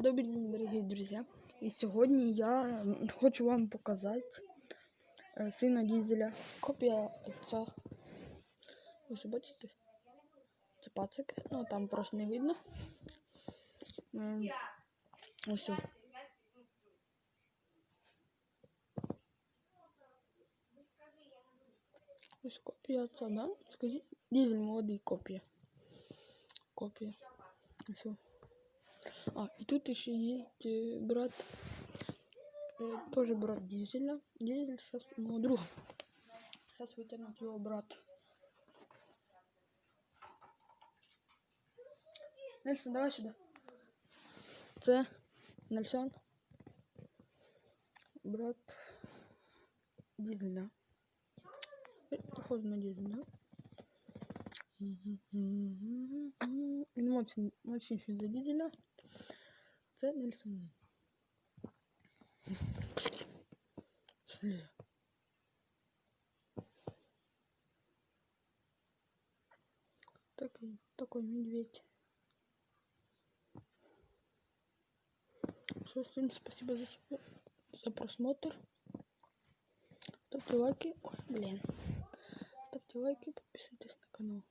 Добрий день, дорогі друзі. І сьогодні я хочу вам показати е, сина дізеля. Копія отця. Ось бачите? Це пацик. Ну там просто не видно. Ось. Ось копія отця, да? Скажіть, дізель молодий копія. Копія. Ось. А, и тут еще есть э, брат, э, тоже брат Дизеля. Дизель сейчас у моего друга. Сейчас вытянет его брат. Нельсон, давай сюда. Це Нельсон. Брат Дизеля. Э, Похоже на Дизель, да? Він мощний, мощніший Дизеля. Це Нельсон. Такой, такой медведь. Все, всем спасибо за, за просмотр. Ставьте лайки. Ой, блин. Ставьте лайки, подписывайтесь на канал.